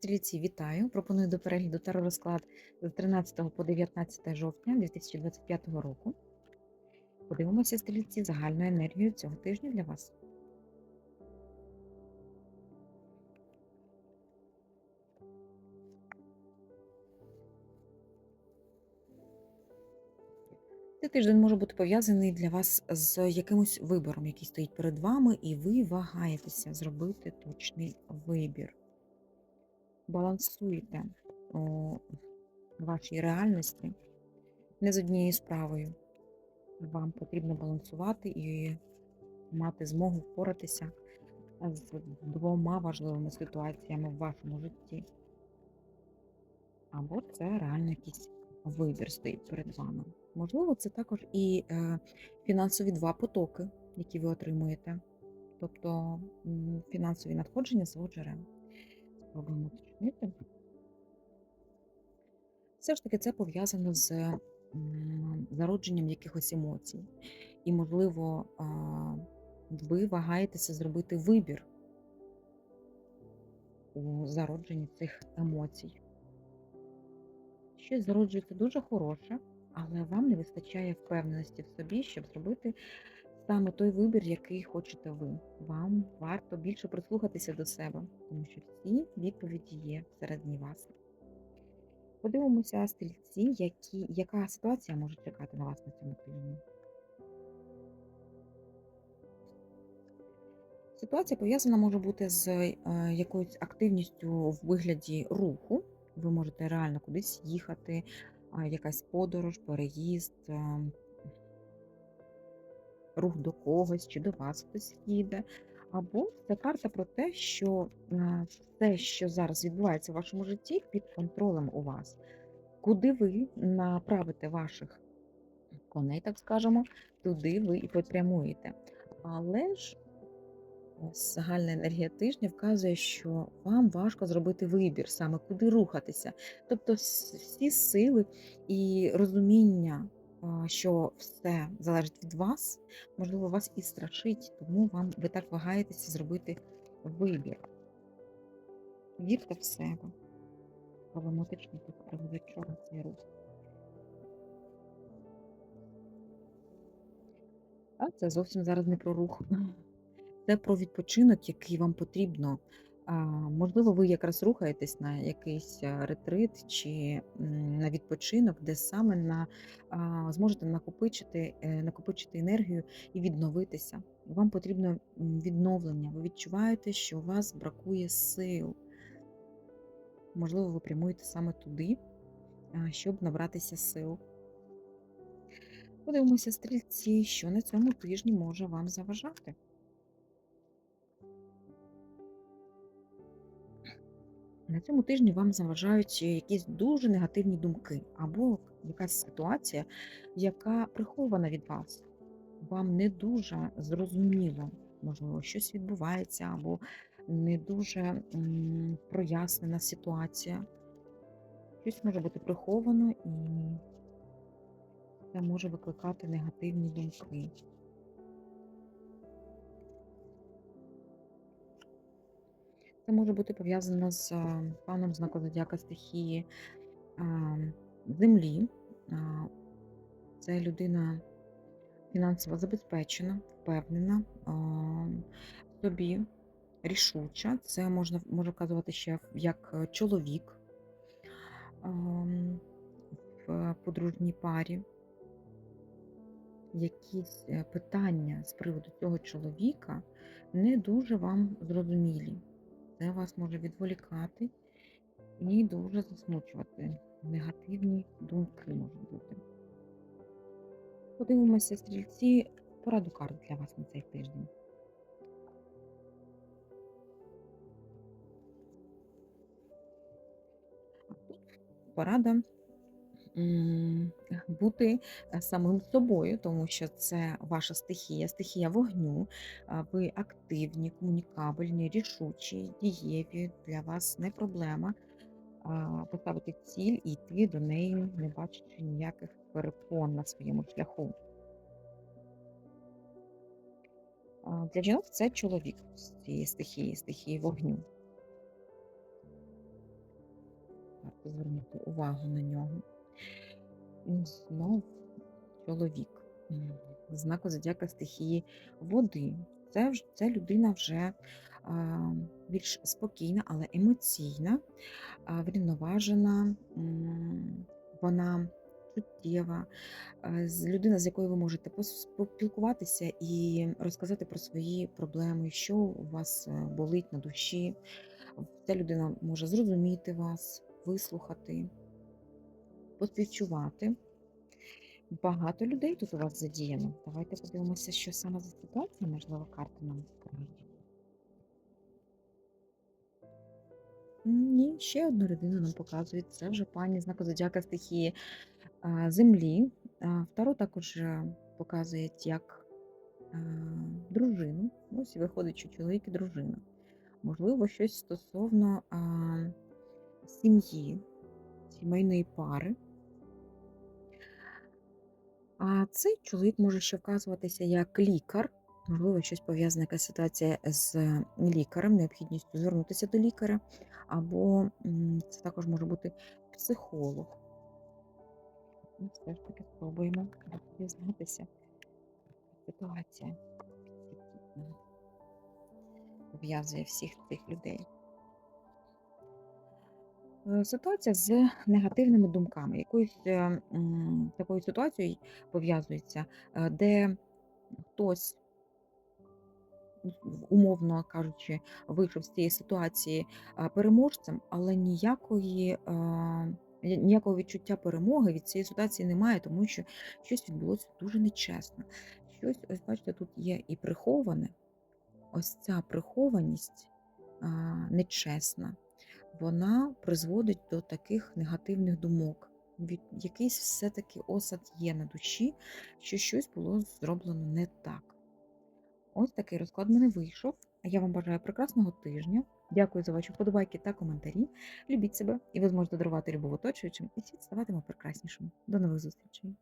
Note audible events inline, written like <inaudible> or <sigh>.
Стрільці, вітаю! Пропоную до перегляду теророзклад з 13 по 19 жовтня 2025 року. Подивимося, стрільці, загальну енергію цього тижня для вас. Цей тиждень може бути пов'язаний для вас з якимось вибором, який стоїть перед вами, і ви вагаєтеся зробити точний вибір. Балансуєте у вашій реальності не з однією справою. Вам потрібно балансувати і мати змогу впоратися з двома важливими ситуаціями в вашому житті. Або це реально якийсь вибір стоїть перед вами. Можливо, це також і е, фінансові два потоки, які ви отримуєте, тобто фінансові надходження свого джерела. Спробуємо уточнити. Все ж таки це пов'язано з м, зародженням якихось емоцій. І, можливо, ви вагаєтеся зробити вибір у зародженні цих емоцій. Щось зароджується дуже хороше, але вам не вистачає впевненості в собі, щоб зробити саме той вибір, який хочете ви. Вам варто більше прислухатися до себе, тому що всі відповіді є всередині вас. Подивимося, стрільці, які, яка ситуація може чекати на вас на цьому тижні. Ситуація пов'язана може бути з е, якоюсь активністю в вигляді руху. Ви можете реально кудись їхати, якась подорож, переїзд, а, рух до когось чи до вас хтось їде. Або це карта про те, що е, все, що зараз відбувається в вашому житті, під контролем у вас. Куди ви направите ваших коней, так скажемо, туди ви і попрямуєте. Але ж загальна енергія тижня вказує, що вам важко зробити вибір, саме куди рухатися. Тобто всі сили і розуміння, що все залежить від вас, можливо, вас і страшить, тому вам ви так вагаєтеся зробити вибір. Вірте в себе. Проблематично тут приведе чого цей рух. А це зовсім зараз не про рух. <laughs> Це про відпочинок, який вам потрібно. Можливо, ви якраз рухаєтесь на якийсь ретрит чи на відпочинок, де саме на, зможете накопичити, е, накопичити енергію і відновитися. Вам потрібно відновлення. Ви відчуваєте, що у вас бракує сил. Можливо, ви прямуєте саме туди, щоб набратися сил. Подивимося, стрільці, що на цьому тижні може вам заважати. На цьому тижні вам заважають якісь дуже негативні думки або якась ситуація, яка прихована від вас. Вам не дуже зрозуміло, можливо, щось відбувається, або не дуже прояснена ситуація. Щось може бути приховано, і це може викликати негативні думки. Це може бути пов'язано з паном знаку зодіака стихії землі. Це людина фінансово забезпечена, впевнена собі, рішуча. Це можна може вказувати ще як е, чоловік в подружній парі. Якісь е, питання з приводу цього чоловіка не дуже вам зрозумілі. Це вас може відволікати і дуже засмучувати. Негативні думки можуть бути. Подивимося, стрільці, пораду карт для вас на цей тиждень. Порада бути е, самим собою, тому що це ваша стихія, стихія вогню. Ви активні, комунікабельні, рішучі, дієві. Для вас не проблема поставити ціль і йти до неї, не бачачи ніяких перепон на своєму шляху. Для жінок це чоловік з цієї стихії, стихії вогню. можете звернути увагу на нього. І знов чоловік. Знаку зодіака стихії води. Це, це людина вже а, більш спокійна, але емоційна, а, врівноважена, вона чуттєва, людина, з якою ви можете поспілкуватися і розказати про свої проблеми, що у вас е, болить на душі. Ця людина може зрозуміти вас, вислухати, поспівчувати. Багато людей тут у вас задіяно. Давайте подивимося, що саме за ситуація, можливо, карти нам скажуть. Ні, ще одну людину нам показують. Це вже пані знаку зодіака стихії землі. А, Втору також е, показує як е, дружину. Ось виходить, що чоловік і дружина. Можливо, щось стосовно сім'ї, сімейної пари. А цей чоловік може ще вказуватися як лікар. Можливо, щось пов'язана якась ситуація з лікарем, необхідністю звернутися до лікаря, або це також може бути психолог. Ну, все ж таки спробуємо дізнатися. Ситуація пов'язує всіх цих людей. Е, Ситуація з негативними думками, якоюсь е, такою ситуацією пов'язується, е, де хтось, умовно кажучи, вийшов з цієї ситуації переможцем, але ніякої, ніякого відчуття перемоги від цієї ситуації немає, тому що щось відбулося дуже нечесно. Щось, ось бачите, тут є і приховане, ось ця прихованість нечесна, вона призводить до таких негативних думок. Від якийсь все-таки осад є на душі, що щось було зроблено не так. Ось такий розклад мене вийшов. Я вам бажаю прекрасного тижня. Дякую за ваші вподобайки та коментарі. Любіть себе, і ви зможете дарувати любов оточуючим, і світ ставатиме прекраснішим. До нових зустрічей!